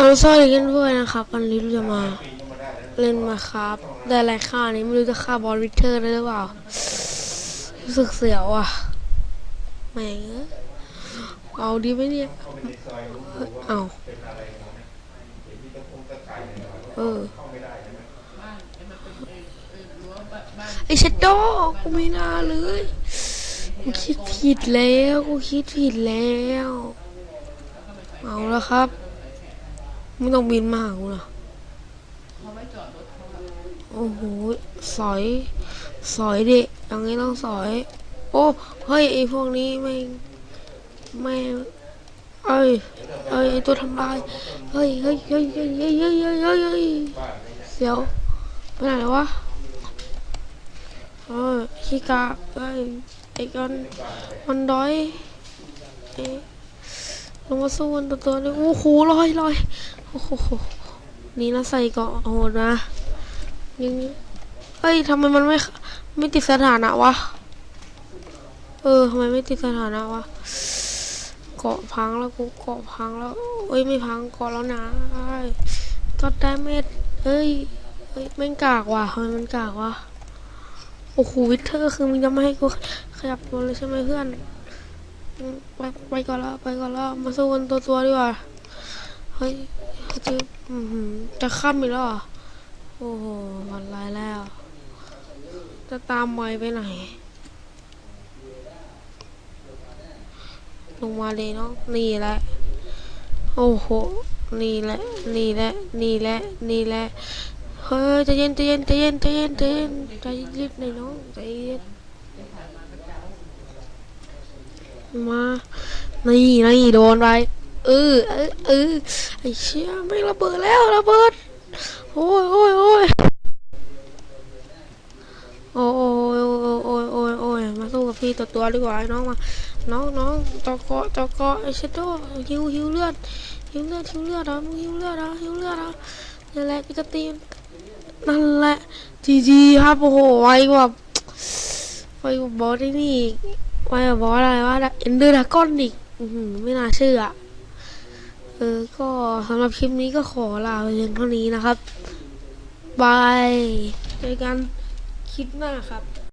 เอาสวัสดีกันด้วยนะครับ วันนี้เราจะมาเล่นมาครับ ได้อะไรค่านี้ไม่รู้จะฆ่าบอลวิเทอร์ได้หรือเปล่า รู้สึกเสียวอะแหม่เอ้ยเอาดีไหมเนี่ย เอาเออไอเชดโดกูไม่น่าเลย กูคิดผิดแล้ว กูคิดผิดแล้ว เอาแล้วครับ ไม่ต้องบินมาหากูนะโอ้โห สอย สอยเดิอย่างนี้ต้องสอย โอ้ เฮ้ยไอพวกนี้ไม่ ไม่เอ้ยเอ้ยตัวทำลาย เฮ้ยเฮ้ยเฮ้ยเฮ้ยเฮ้ยเฮ้ยเฮ้ยเฮ้ยเสียวไปไหนวะเออขี้กาเอ้ยไอ้กันมันด้อยเอ๊ะ ลงมาสู้กันตัวตัวเลยโอ้โหลอยลอยโอ้โหนี่นะใส่เกาะโหดนะยังเฮ้ยทำไมมันไม่ไม่ติดสถานะวะเออทำไมไม่ติดสถานะวะเกาะพังแล้วกูเกาะพังแล้วเอ้ยไม่พังเกาะแล้วนะก็ได้เม็ดเอ้ยเอ้ยแม่กากว่ะทำไมมันกากวะโอ้โหวิเทอร์คือมึงจะไม่ให้กูขยับตัวเลยใช่ไหมเพื่อน ไปไปก่อนล้วไปก่อนล้วมาสู้กันตัวตัวดีกว่าเฮ้ยจะจะข้ามอีกแล้วเหรอโอ้โหวันไรแล้ว จะตามไวไปไหนลงมาเลยเนาะนี่แหละโอ้โหนี่แหละนี่แหละนี่แหละนี่แหละเฮ้ยใจเย็นใจเย็นใจเย็นใจเย็นใจเย็นใจเย็นหน่อยน้องใจเย็น มา นี่นี่โดนไปเออเออเออไอ้เชี่ยไม่ระเบิดแล้วระเบิด โอ้ยโอ้ยโอ้ยโอ้ยโอ้ยโอ้ยโอ้ยโอ้ยมาสู้กับพี่ตัวตัวดีกว่าไอ้น้องมา น้องน้องจอเกาะจอเกาะไอ้เชดโดหิวหิวเลือดหิวเลือดหิวเลือดอะมึงหิวเลือดอะหิวเลือดอะนั่นแหละพี่กตีนนั่นแหละจีจีครับโอ้โหไวกว่าไวกว่าบอสไอ้นี่ ไว้บอกอะไรว่าเอ็นเดอร์ดากอนอีกไม่น่าเชื่อเออ ก็สำหรับคลิปนี้ก็ขอลาไปเพียงเท่านี้นะครับ บาย เจอกันคลิปหน้าครับ